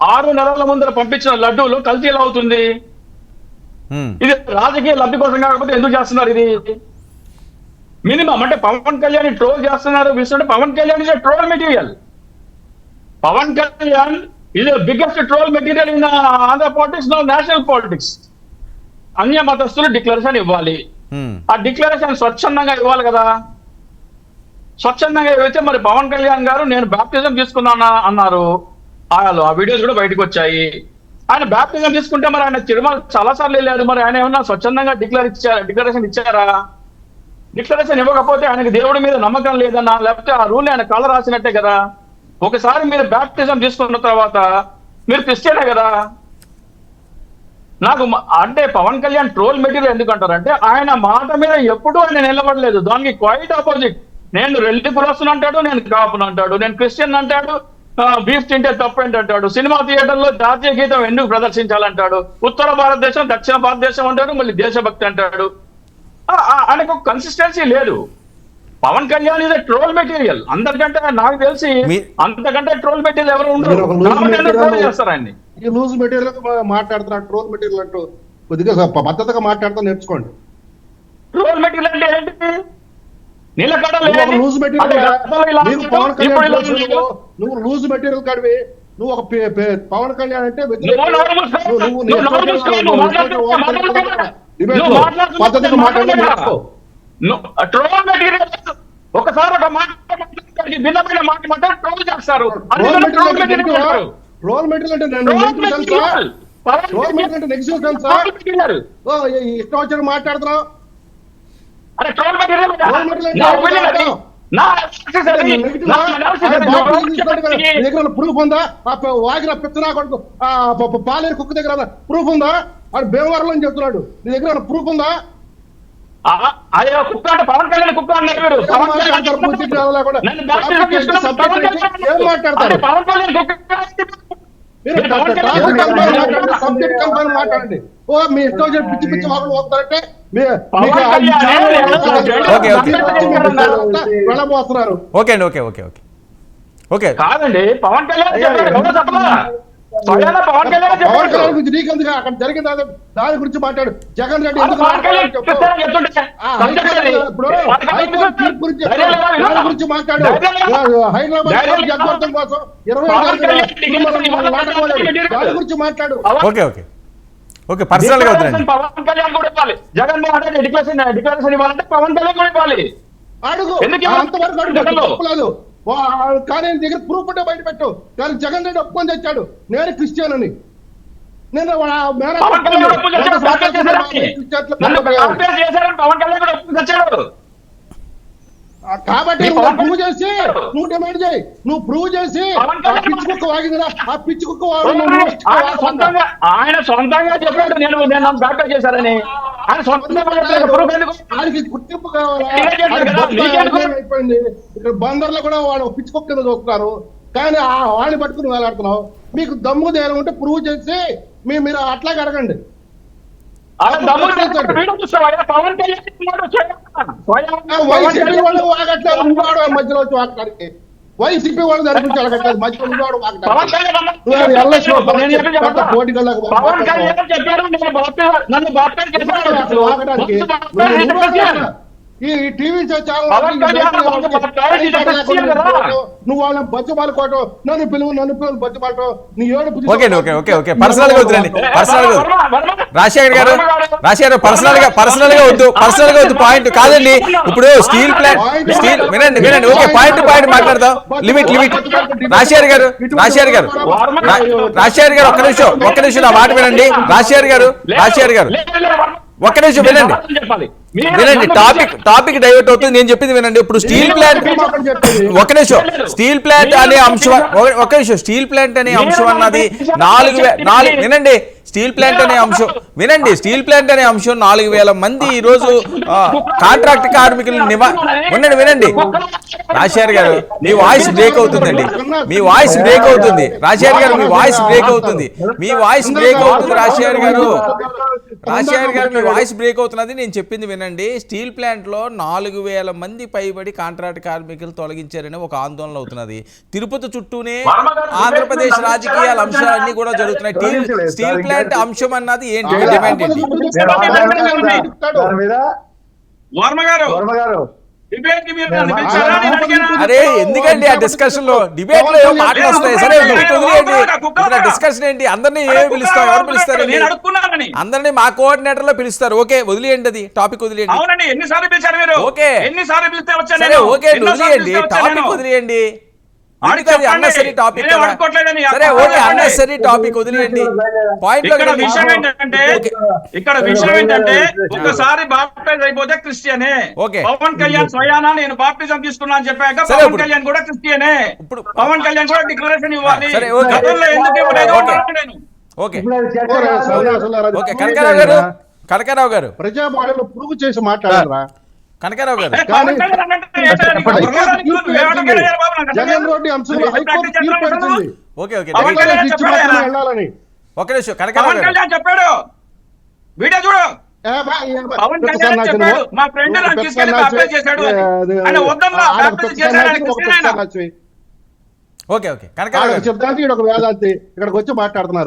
ఆరు నెలల ముందర పంపించిన లడ్డూలు కల్తీ ఎలా అవుతుంది ఇది రాజకీయ లబ్ధి కోసం కాకపోతే ఎందుకు చేస్తున్నారు ఇది? మినిమం అంటే పవన్ కళ్యాణ్ ట్రోల్ చేస్తున్నారు విషయం Pawan Kalyan is troll material Pawan Kalyan ఇది biggest troll material in Andhra politics national politics అన్య మతస్థులు డిక్లరేషన్ ఇవ్వాలి. ఆ డిక్లరేషన్ స్వచ్ఛందంగా ఇవ్వాలి కదా. స్వచ్ఛందంగా ఇవ్వతే మరి పవన్ కళ్యాణ్ గారు నేను బాప్టిజం తీసుకున్నానా అన్నారు. ఆ వీడియోస్ కూడా బయటకు వచ్చాయి. ఆయన బ్యాప్టిజం తీసుకుంటే మరి ఆయన తిరుమల చాలా సార్లు వెళ్ళారు మరి ఆయన ఏమన్నా స్వచ్ఛందంగా డిక్లేర్ ఇచ్చారా డిక్లరేషన్ ఇచ్చారా? డిక్లరేషన్ ఇవ్వకపోతే ఆయనకి దేవుడి మీద నమ్మకం లేదన్నా లేకపోతే ఆ రూల్ ఆయన కళ్ళ రాసినట్టే కదా? ఒకసారి మీరు బ్యాప్టిజం తీసుకున్న తర్వాత మీరు క్రిస్టియనే కదా? నాకు అంటే పవన్ కళ్యాణ్ ట్రోల్ మెటీరియల్ ఎందుకంటారంటే ఆయన మాట మీద ఎప్పుడూ ఆయన నిలబడలేదు. దానికి క్వైట్ ఆపోజిట్ నేను రెల్లి కులస్తుని అంటాడు నేను కాపును అంటాడు నేను క్రిస్టియన్ అంటాడు. బీఫ్ తింటే తప్పేంటి అంటాడు. సినిమా థియేటర్లో జాతీయ గీతం ఎందుకు ప్రదర్శించాలంటాడు? ఉత్తర భారతదేశం దక్షిణ భారతదేశం అంటాడు మళ్ళీ దేశభక్తి అంటాడు. ఆయనకు కన్సిస్టెన్సీ లేదు. Pawan Kalyan is troll material అందరికంటే నాకు తెలిసి అంతకంటే ట్రోల్ మెటీరియల్ ఎవరు ఉండరు. ట్రోల్ చేస్తారు ఆయన్ని. ఈ లూజ్ మెటీరియల్ మాట్లాడుతున్నారు. ట్రోల్ మెటీరియల్ అంటూ కొద్దిగా స- పద్ధతిగా మాట్లాడుతూ నేర్చుకోండి. రోల్ మెటీరియల్ అంటే ఏంటి? నిలకడ లూజ్ మెటీరియల్ నువ్వు. లూజ్ మెటీరియల్ కాడివి. నువ్వు ఒక పవన్ కళ్యాణ్ అంటే వ్యతిరేక- నువ్వు నోరు మూసుకో. నువ్వు- నువ్వు నువ్వు నోరు నీ మూసుకో. ఇష్టం నువ్వు నువ్వు మాట్లాడుతూ ఇష్టం మాట్లాడుతూ మాట్లాడుతూ డిబేట్ నువ్వు లో మాట్లాడుతూ పద్ధతిగా మాట్లాడడం మాట్లాడుతూ నేర్చుకో నువ్వు- ట్రోల్ మెటీరియల్ ఒకసారి ఒక మాట భిన్నమైన ట్రోల్ చేస్తారు. రోల్ మెటీరియల్ అంటే. రోల్ మెటీరియల్ అంటే నెగిటివ్ తెలుసా? ఇష్టం వచ్చిన మాట్లాడుతున్నావు? అరే ట్రోల్ మెటీరియల్ దగ్గర ప్రూఫ్ ఉందా? వాగిన పిచ్చనా కొడుకు పాలేరు కుక్క దగ్గర ప్రూఫ్ ఉందా? వాడు భీమవరంలో అని చెప్తున్నాడు. నీ దగ్గర ప్రూఫ్ ఉందా? కుక్క అంటే పవన్ కళ్యాణ్ అన్నారు పవన్ కళ్యాణ్? పవన్ కళ్యాణ్ మీరు. మాట్లాడండి, ఓ మీ ఇష్టం పిచ్చి పిచ్చి వాకులు పోతారంటే ఓకే, ఓకే. ఓకే అండి ఓకే ఓకే ఓకే. ఓకే. కాదండి పవన్ కళ్యాణ్ పవన్ కళ్యాణ్ పవన్ చెప్పాడు. కళ్యాణ్ గురించి నీకెందుకు అక్కడ జరిగిన దాని- దాని గురించి మాట్లాడు. జగన్ రెడ్డి. ఇప్పుడు గురించి గురించి మాట్లాడు? హైదరాబాద్ కోసం ఇరవై. దాని గురించి మాట్లాడు. Okay okay. ఓకే పర్సనల్గా పవన్ కళ్యాణ్ కూడా ఇవ్వాలి. జగన్మోహన్ రెడ్డి డిక్లరేషన్ డిక్లరేషన్ ఇవ్వాలంటే పవన్ కళ్యాణ్ కూడా ఇవ్వాలి. అడుగు. ఎందుకు కానీ దగ్గర ప్రూఫ్ ఉంటే బయట పెట్టు. కానీ జగన్ రెడ్డి ఒప్పుకొని తెచ్చాడు. నేను క్రిస్టియన్ అని నేను పవన్ కళ్యాణ్ పవన్ కళ్యాణ్ కూడా ఒప్పుకొని తెచ్చాడు. కాబట్టి నువ్వు ప్రూవ్ చేసి నువ్వు డిమాండ్ చేయి. నువ్వు ప్రూవ్ చేసి ఆ పిచ్చి కుక్క వాగిందిరా. ఆ పిచ్చి కుక్క వాగింది ఆయన. సొంతంగా ఆయన సొంతంగా చెప్పాడు. నేను నేను బ్యాక్ చేశారని ఆయన సొంతంగా ఆయనకి గుర్తింపు కావాలా? ఇక్కడ బందర్లో కూడా వాడు పిచ్చి కుక్క కింద చూస్తున్నారు కానీ ఆ వాడిని పట్టుకుని వేలాడుతున్నావు. మీకు దమ్ము ధైర్యం ఉంటే ప్రూవ్ చేసి మీరు అట్లాగే అడగండి ఆయన దమ్ము చేశాడు. వీడియో చూస్తావా? ఆయన పవన్ వైసీపీ వాళ్ళు వాగట్లేదు ఆ మధ్యలో వచ్చి వాగటానికి వైసీపీ వాళ్ళు అడగట్లేదు మధ్యలో నువ్వాడు పవన్ వాగటానికి కళ్యాణ్ అన్నాడు. ఈ టీవీ. నువ్వు వాళ్ళని బచ్చబాలుకోవటం నన్ను పిలువు నన్ను పిలువు బచ్చబాలటం నీ ఏడు ఓకే ఓకే ఓకే ఓకే. పర్సనల్గా వద్దులండి పర్సనల్గా. రాజశేఖర్ గారు. రాజశేఖర్ గారు పర్సనల్గా పర్సనల్గా వద్దు పర్సనల్గా వద్దు పాయింట్ కాదండి. ఇప్పుడు స్టీల్ ప్లాంట్ స్టీల్ వినండి వినండి. ఓకే పాయింట్ పాయింట్ మాట్లాడదాం. లిమిట్ లిమిట్ రాజశేఖర్ గారు రాజశేఖర్ గారు. రాజశేఖర్ గారు ఒక్క నిమిషం ఒక్క నిమిషం నా మాట వినండి. రాజశేఖర్ గారు రాజశేఖర్ గారు. ఒక్క నిమిషం వినండి. వినండి. టాపిక్ టాపిక్ డైవర్ట్ అవుతుంది. నేను చెప్పింది వినండి. ఇప్పుడు స్టీల్ ప్లాంట్ ఒక నిమిషం. స్టీల్ ప్లాంట్ అనే అంశం ఒక- ఒక నిమిషం. స్టీల్ ప్లాంట్ అనే అంశం అన్నది నాలుగు నాలుగు వినండి. స్టీల్ ప్లాంట్ అనే అంశం వినండి స్టీల్ ప్లాంట్ అనే అంశం నాలుగు వేల మంది ఈ రోజు కాంట్రాక్ట్ కార్మికులు నివా వినండి వినండి. రాజశేఖర్ గారు మీ వాయిస్ బ్రేక్ అవుతుందండి. మీ వాయిస్ బ్రేక్ అవుతుంది. రాజశేఖర్ గారు మీ వాయిస్ బ్రేక్ అవుతుంది. మీ వాయిస్ బ్రేక్ అవుతుంది రాజశేఖర్ గారు. రాజశేఖర్ గారు మీ వాయిస్ బ్రేక్ అవుతున్నది నేను చెప్పింది వినండి. స్టీల్ ప్లాంట్లో నాలుగు వేల మంది పైబడి కాంట్రాక్ట్ కార్మికులు తొలగించారని ఒక ఆందోళన అవుతున్నది. తిరుపతి చుట్టూనే ఆంధ్రప్రదేశ్ రాజకీయాల అంశాలన్నీ కూడా జరుగుతున్నాయి. స్టీల్ స్టీల్ ప్లాంట్ అంశం అన్నది ఏంటి? డిమాండ్ ఏంటి? అరే ఎందుకండి ఆ డిస్కషన్లో డిబేట్లో ఏమో మాటలు వస్తాయి. సరే డిస్కషన్ ఏంటి అందరినీ ఏమి పిలుస్తారు? ఎవరు అడుక్కున్నానని అందరినీ మా కోఆర్డినేటర్లో పిలుస్తారు. ఓకే వదిలేయండి అది. టాపిక్ వదిలేయండి. అవునండి. ఎన్నిసార్లు పిలిచారు మీరు? ఓకే. ఓకే వదిలేయండి. టాపిక్? వదిలేయండి. అన్నెసరీ టాపిక్ సరే ఓకే. అన్నెసరీ టాపిక్ వదిలేయండి పాయింట్ ఇక్కడ విషయం ఏంటంటే. ఇక్కడ విషయం ఏంటంటే ఒకసారి బాప్టైజ్ అయిపోతే క్రిస్టియనే. ఓకే. పవన్ కళ్యాణ్ స్వయానా నేను బాప్టిజం తీసుకున్నా అని చెప్పాక పవన్ కళ్యాణ్ కూడా క్రిస్టియనే. ఇప్పుడు- పవన్ కళ్యాణ్ కూడా డిక్లరేషన్ ఇవ్వాలి. గతంలో ఎందుకు ఇవ్వలేదు? ఓకే. ఓకే. కనకారావు గారు? కనకారావు గారు. ప్రజాపాలనలో పురుగు చేసి మాట్లాడారా కనకారావు గారు. జగన్ కాదు. రెడ్డి అంశంలో నువ్వు హైకోర్టు ప్రాక్టీస్ తీర్పు చేస్తున్నావు ఇచ్చింది ఓకే ఓకే. వెళ్ళాలని. ఒక నిమిషం కనకారావు పవన్ గారు. కళ్యాణ్ చెప్పాడు. వీడియో చూడు. పవన్ కళ్యాణ్ చెప్పాడు. మా ఫ్రెండ్. అప్లై చేశాడు ఆయన వద్దన్నా చేశాడు. Okay okay. కనకారావు చెప్తానికి ఈడ ఒక వేదాంతి ఇక్కడికి వచ్చి మాట్లాడుతున్నారు.